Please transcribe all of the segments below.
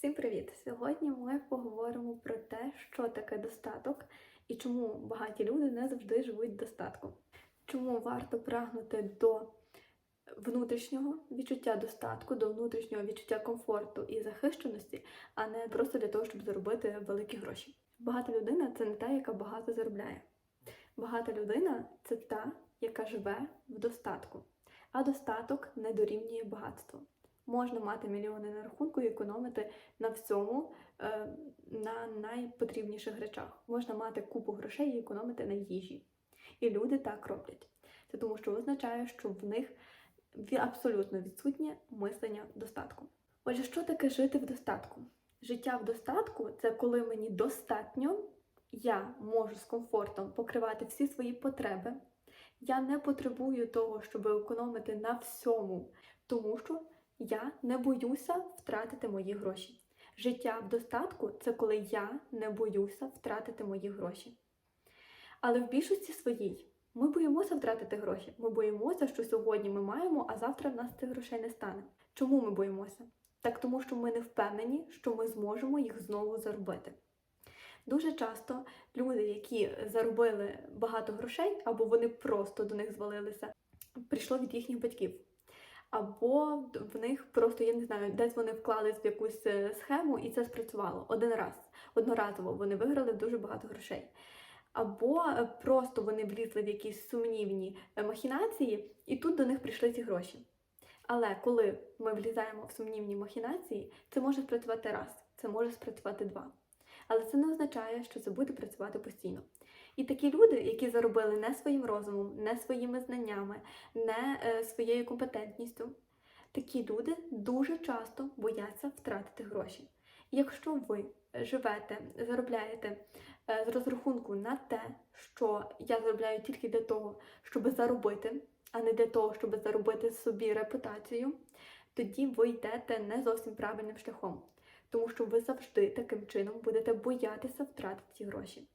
Всім привіт! Сьогодні ми поговоримо про те, що таке достаток і чому багаті люди не завжди живуть в достатку. Чому варто прагнути до внутрішнього відчуття достатку, до внутрішнього відчуття комфорту і захищеності, а не просто для того, щоб заробити великі гроші. Багата людина це не та, яка багато заробляє. Багата людина це та, яка живе в достатку, а достаток не дорівнює багатству. Можна мати мільйони на рахунку і економити на всьому, е, на найпотрібніших речах. Можна мати купу грошей і економити на їжі. І люди так роблять. Це тому, що означає, що в них абсолютно відсутнє мислення достатку. Отже, що таке жити в достатку? Життя в достатку це коли мені достатньо, я можу з комфортом покривати всі свої потреби. Я не потребую того, щоб економити на всьому, тому що я не боюся втратити мої гроші. Життя в достатку це коли я не боюся втратити мої гроші. Але в більшості своїй ми боїмося втратити гроші. Ми боїмося, що сьогодні ми маємо, а завтра в нас цих грошей не стане. Чому ми боїмося? Так тому, що ми не впевнені, що ми зможемо їх знову заробити. Дуже часто люди, які заробили багато грошей, або вони просто до них звалилися, прийшло від їхніх батьків. Або в них просто, я не знаю, десь вони вклались в якусь е, схему і це спрацювало один раз. Одноразово вони виграли дуже багато грошей. Або е, просто вони влізли в якісь сумнівні е, махінації, і тут до них прийшли ці гроші. Але коли ми влізаємо в сумнівні махінації, це може спрацювати раз, це може спрацювати два. Але це не означає, що це буде працювати постійно. І такі люди, які заробили не своїм розумом, не своїми знаннями, не е, своєю компетентністю, такі люди дуже часто бояться втратити гроші. Якщо ви живете, заробляєте е, з розрахунку на те, що я заробляю тільки для того, щоб заробити, а не для того, щоб заробити собі репутацію, тоді ви йдете не зовсім правильним шляхом, тому що ви завжди таким чином будете боятися втратити ці гроші.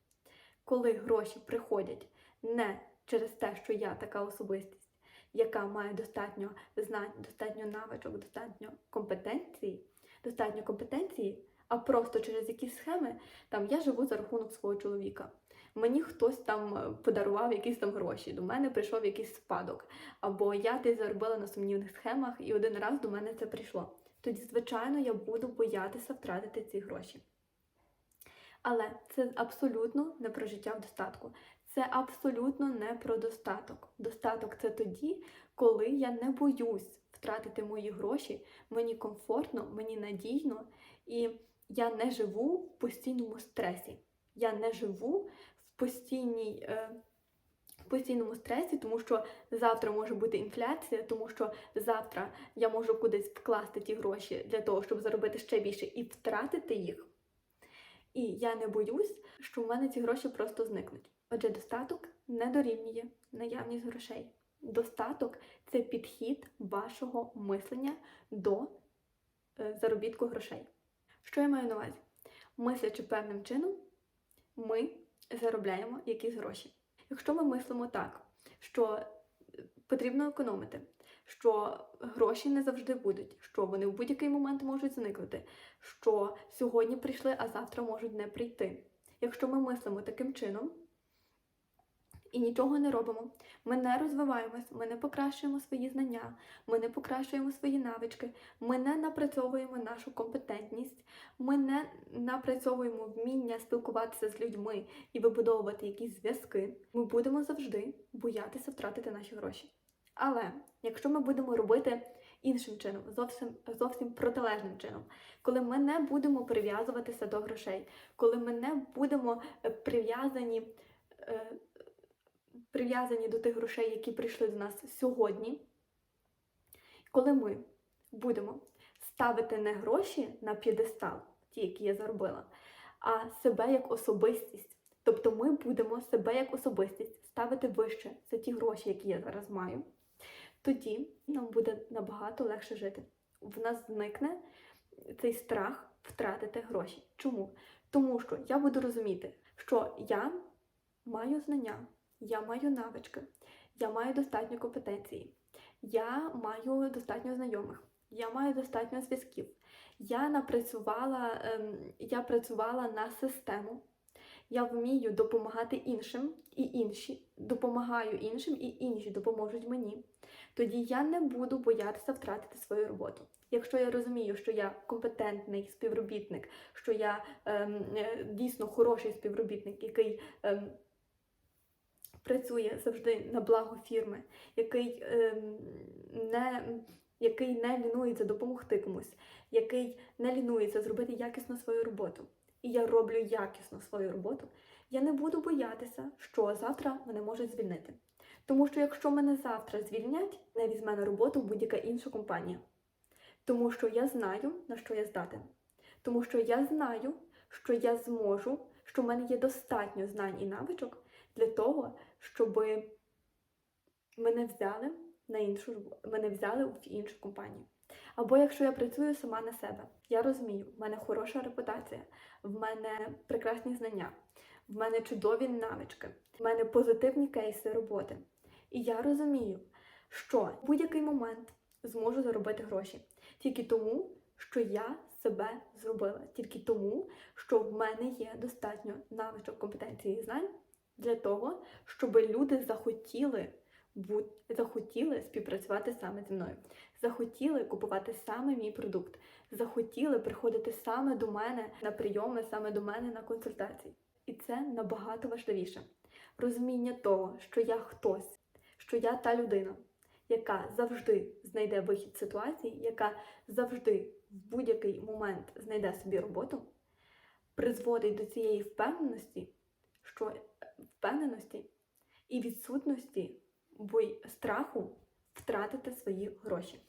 Коли гроші приходять не через те, що я така особистість, яка має достатньо знань, достатньо навичок, достатньо компетенції, достатньо компетенції, а просто через якісь схеми, там я живу за рахунок свого чоловіка. Мені хтось там е, подарував якісь там гроші, до мене прийшов якийсь спадок, або я десь заробила на сумнівних схемах, і один раз до мене це прийшло. Тоді, звичайно, я буду боятися втратити ці гроші. Але це абсолютно не про життя в достатку. Це абсолютно не про достаток. Достаток це тоді, коли я не боюсь втратити мої гроші, мені комфортно, мені надійно, і я не живу в постійному стресі. Я не живу в постійній. Е, в постійному стресі, тому що завтра може бути інфляція, тому що завтра я можу кудись вкласти ті гроші для того, щоб заробити ще більше і втратити їх. І я не боюсь, що в мене ці гроші просто зникнуть. Отже, достаток не дорівнює наявність грошей. Достаток це підхід вашого мислення до е, заробітку грошей. Що я маю на увазі? Мислячи певним чином, ми заробляємо якісь гроші. Якщо ми мислимо так, що потрібно економити, що гроші не завжди будуть, що вони в будь-який момент можуть зникнути, що сьогодні прийшли, а завтра можуть не прийти. Якщо ми мислимо таким чином і нічого не робимо, ми не розвиваємось, ми не покращуємо свої знання, ми не покращуємо свої навички, ми не напрацьовуємо нашу компетентність, ми не напрацьовуємо вміння спілкуватися з людьми і вибудовувати якісь зв'язки, ми будемо завжди боятися втратити наші гроші. Але якщо ми будемо робити іншим чином, зовсім зовсім протилежним чином, коли ми не будемо прив'язуватися до грошей, коли ми не будемо прив'язані, е, прив'язані до тих грошей, які прийшли до нас сьогодні, коли ми будемо ставити не гроші на п'єдестал, ті, які я заробила, а себе як особистість. Тобто ми будемо себе як особистість ставити вище за ті гроші, які я зараз маю тоді нам буде набагато легше жити. В нас зникне цей страх втратити гроші. Чому? Тому що я буду розуміти, що я маю знання, я маю навички, я маю достатньо компетенції, я маю достатньо знайомих, я маю достатньо зв'язків, Я напрацювала, ем, я працювала на систему. Я вмію допомагати іншим, і інші допомагаю іншим, і інші допоможуть мені. Тоді я не буду боятися втратити свою роботу. Якщо я розумію, що я компетентний співробітник, що я ем, е, дійсно хороший співробітник, який ем, працює завжди на благо фірми, який ем, не який не лінується допомогти комусь, який не лінується зробити якісно свою роботу. І я роблю якісно свою роботу, я не буду боятися, що завтра мене можуть звільнити. Тому що якщо мене завтра звільнять, не візьме на роботу будь-яка інша компанія. Тому що я знаю, на що я здатен. Тому що я знаю, що я зможу, що в мене є достатньо знань і навичок для того, щоб мене взяли на іншу мене взяли в іншу компанію. Або якщо я працюю сама на себе, я розумію, в мене хороша репутація, в мене прекрасні знання, в мене чудові навички, в мене позитивні кейси роботи. І я розумію, що в будь-який момент зможу заробити гроші тільки тому, що я себе зробила, тільки тому, що в мене є достатньо навичок, компетенції і знань для того, щоб люди захотіли бути, захотіли співпрацювати саме зі мною, захотіли купувати саме мій продукт, захотіли приходити саме до мене на прийоми, саме до мене на консультації. І це набагато важливіше. Розуміння того, що я хтось, що я та людина, яка завжди знайде вихід ситуації, яка завжди в будь-який момент знайде собі роботу, призводить до цієї впевненості, що впевненості і відсутності бой страху втратити свої гроші.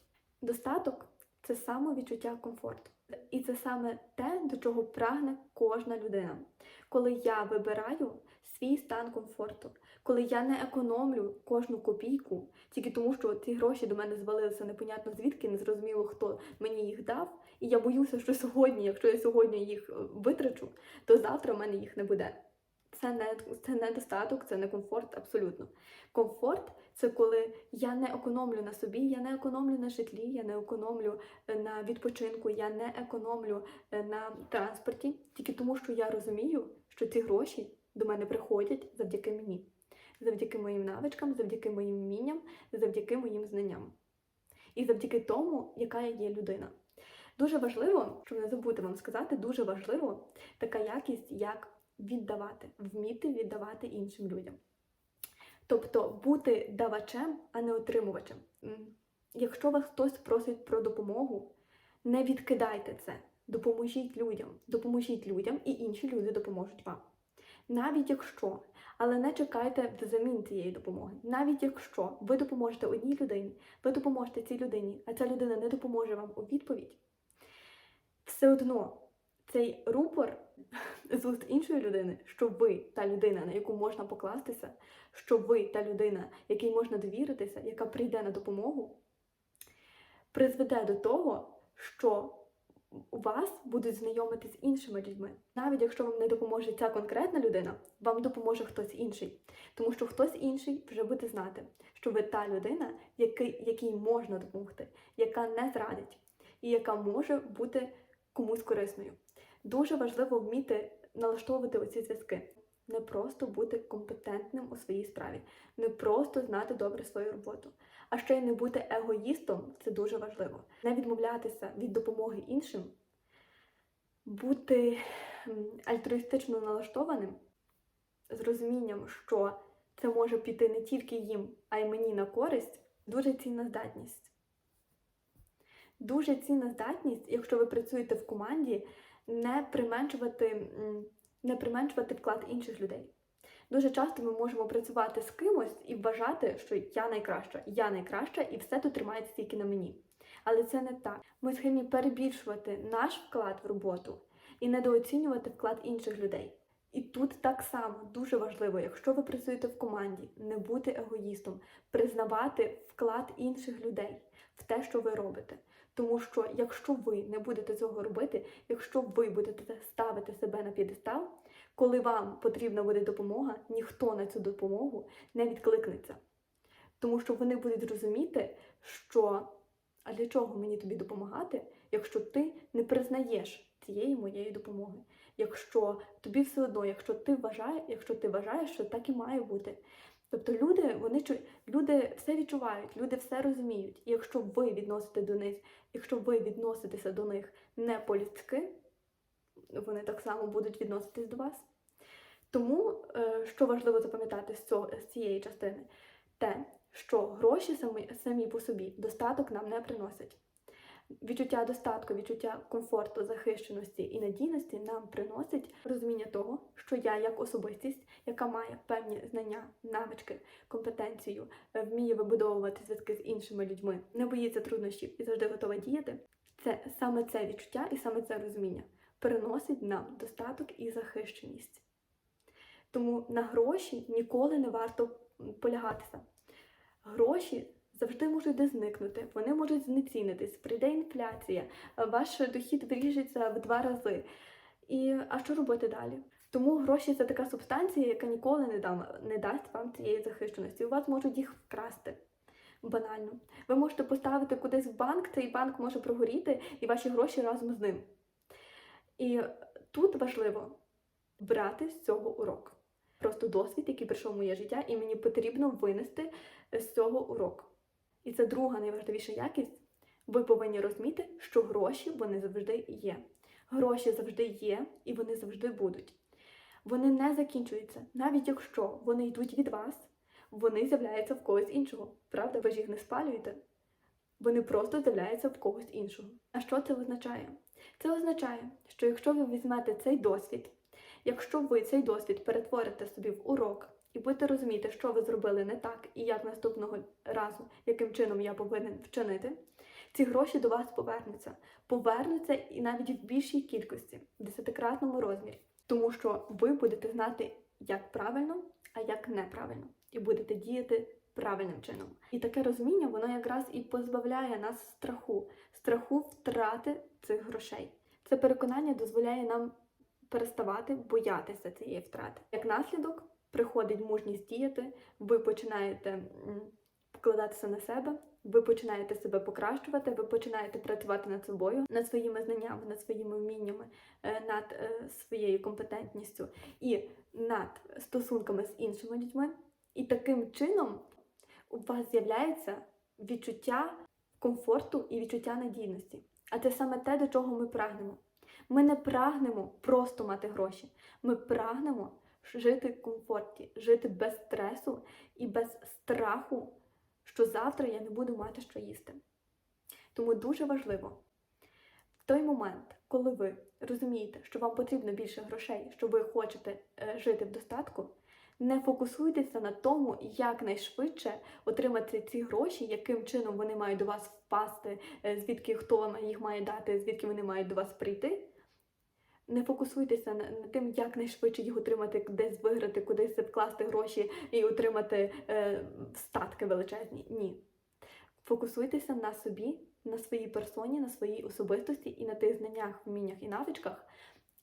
Достаток це самовідчуття комфорту. І це саме те, до чого прагне кожна людина. Коли я вибираю свій стан комфорту, коли я не економлю кожну копійку, тільки тому, що ці гроші до мене звалилися непонятно звідки, не зрозуміло, хто мені їх дав. І я боюся, що сьогодні, якщо я сьогодні їх е, витрачу, то завтра в мене їх не буде. Це не, це не достаток, це не комфорт абсолютно. Комфорт це коли я не економлю на собі, я не економлю на житлі, я не економлю е, на відпочинку, я не економлю е, на транспорті, тільки тому, що я розумію, що ці гроші до мене приходять завдяки мені, завдяки моїм навичкам, завдяки моїм вмінням, завдяки моїм знанням. І завдяки тому, яка я є людина. Дуже важливо, щоб не забути вам сказати, дуже важливо така якість, як віддавати, вміти віддавати іншим людям. Тобто бути давачем, а не отримувачем. Якщо вас хтось просить про допомогу, не відкидайте це. Допоможіть людям, допоможіть людям, і інші люди допоможуть вам. Навіть якщо, але не чекайте взамін цієї допомоги. Навіть якщо ви допоможете одній людині, ви допоможете цій людині, а ця людина не допоможе вам у відповідь, все одно цей рупор з уст іншої людини, що ви та людина, на яку можна покластися, що ви та людина, якій можна довіритися, яка прийде на допомогу, призведе до того, що вас будуть знайомити з іншими людьми. Навіть якщо вам не допоможе ця конкретна людина, вам допоможе хтось інший. Тому що хтось інший вже буде знати, що ви та людина, який, якій можна допомогти, яка не зрадить, і яка може бути комусь корисною. Дуже важливо вміти налаштовувати оці зв'язки. Не просто бути компетентним у своїй справі, не просто знати добре свою роботу, а ще й не бути егоїстом це дуже важливо. Не відмовлятися від допомоги іншим, бути альтруїстично налаштованим з розумінням, що це може піти не тільки їм, а й мені на користь, дуже цінна здатність. Дуже цінна здатність, якщо ви працюєте в команді, не применшувати, не применшувати вклад інших людей. Дуже часто ми можемо працювати з кимось і вважати, що я найкраща, я найкраща, і все тут тримається тільки на мені. Але це не так. Ми схильні перебільшувати наш вклад в роботу і недооцінювати вклад інших людей. І тут так само дуже важливо, якщо ви працюєте в команді, не бути егоїстом, признавати вклад інших людей в те, що ви робите. Тому що якщо ви не будете цього робити, якщо ви будете ставити себе на п'єдестал, коли вам потрібна буде допомога, ніхто на цю допомогу не відкликнеться. Тому що вони будуть розуміти, що а для чого мені тобі допомагати, якщо ти не признаєш цієї моєї допомоги. Якщо тобі все одно, якщо ти вважаєш, якщо ти вважаєш, що так і має бути. Тобто люди, вони чу- люди все відчувають, люди все розуміють. І якщо ви відносите до них, якщо ви відноситеся до них не по-людськи, вони так само будуть відноситись до вас. Тому, е, що важливо запам'ятати з, цього, з цієї частини, те, що гроші самі, самі по собі достаток нам не приносять. Відчуття достатку, відчуття комфорту, захищеності і надійності нам приносить розуміння того, що я як особистість, яка має певні знання, навички, компетенцію, е, вміє вибудовувати зв'язки з іншими людьми, не боїться труднощів і завжди готова діяти. Це саме це відчуття і саме це розуміння приносить нам достаток і захищеність. Тому на гроші ніколи не варто полягатися. Гроші завжди можуть де зникнути, вони можуть знецінитись, прийде інфляція, ваш дохід вріжеться в два рази. І а що робити далі? Тому гроші це така субстанція, яка ніколи не, дам, не дасть вам цієї захищеності. У вас можуть їх вкрасти. Банально. Ви можете поставити кудись в банк, цей банк може прогоріти, і ваші гроші разом з ним. І тут важливо брати з цього урок. Просто досвід, який прийшов в моє життя, і мені потрібно винести з цього урок. І це друга найважливіша якість. Ви повинні розуміти, що гроші вони завжди є. Гроші завжди є і вони завжди будуть. Вони не закінчуються, навіть якщо вони йдуть від вас, вони з'являються в когось іншого. Правда, ви ж їх не спалюєте. Вони просто з'являються в когось іншого. А що це означає? Це означає, що якщо ви візьмете цей досвід, якщо ви цей досвід перетворите собі в урок і будете розуміти, що ви зробили не так і як наступного разу, яким чином я повинен вчинити, ці гроші до вас повернуться. Повернуться і навіть в більшій кількості, в десятикратному розмірі. Тому що ви будете знати, як правильно, а як неправильно, і будете діяти правильним чином. І таке розуміння, воно якраз і позбавляє нас страху, страху втрати цих грошей. Це переконання дозволяє нам переставати боятися цієї втрати. Як наслідок приходить мужність діяти, ви починаєте м, вкладатися на себе, ви починаєте себе покращувати, ви починаєте працювати над собою, над своїми знаннями, над своїми вміннями, е, над е, своєю компетентністю і над стосунками з іншими людьми. І таким чином у вас з'являється відчуття комфорту і відчуття надійності. А це саме те, до чого ми прагнемо. Ми не прагнемо просто мати гроші. Ми прагнемо жити в комфорті, жити без стресу і без страху, що завтра я не буду мати що їсти. Тому дуже важливо в той момент, коли ви розумієте, що вам потрібно більше грошей, що ви хочете е, жити в достатку, не фокусуйтеся на тому, як найшвидше отримати ці гроші, яким чином вони мають до вас впасти, е, звідки хто вам їх має дати, звідки вони мають до вас прийти. Не фокусуйтеся на, на тим, як найшвидше їх отримати, десь виграти, кудись вкласти гроші і отримати е, статки величезні. Ні. Фокусуйтеся на собі, на своїй персоні, на своїй особистості і на тих знаннях, вміннях і навичках,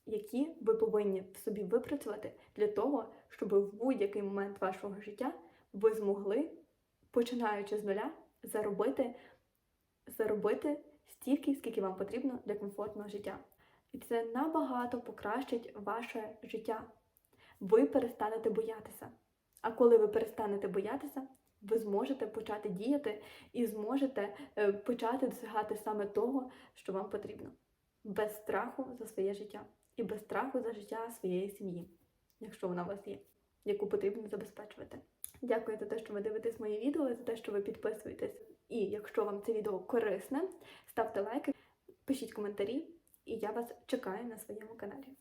які ви повинні в собі випрацювати для того, щоб в будь-який момент вашого життя ви змогли, починаючи з нуля, заробити, заробити стільки, скільки вам потрібно для комфортного життя. І це набагато покращить ваше життя. Ви перестанете боятися. А коли ви перестанете боятися, ви зможете почати діяти і зможете е, почати досягати саме того, що вам потрібно, без страху за своє життя і без страху за життя своєї сім'ї, якщо вона у вас є, яку потрібно забезпечувати. Дякую за те, що ви дивитесь мої відео, за те, що ви підписуєтесь. І якщо вам це відео корисне, ставте лайки, пишіть коментарі, і я вас чекаю на своєму каналі.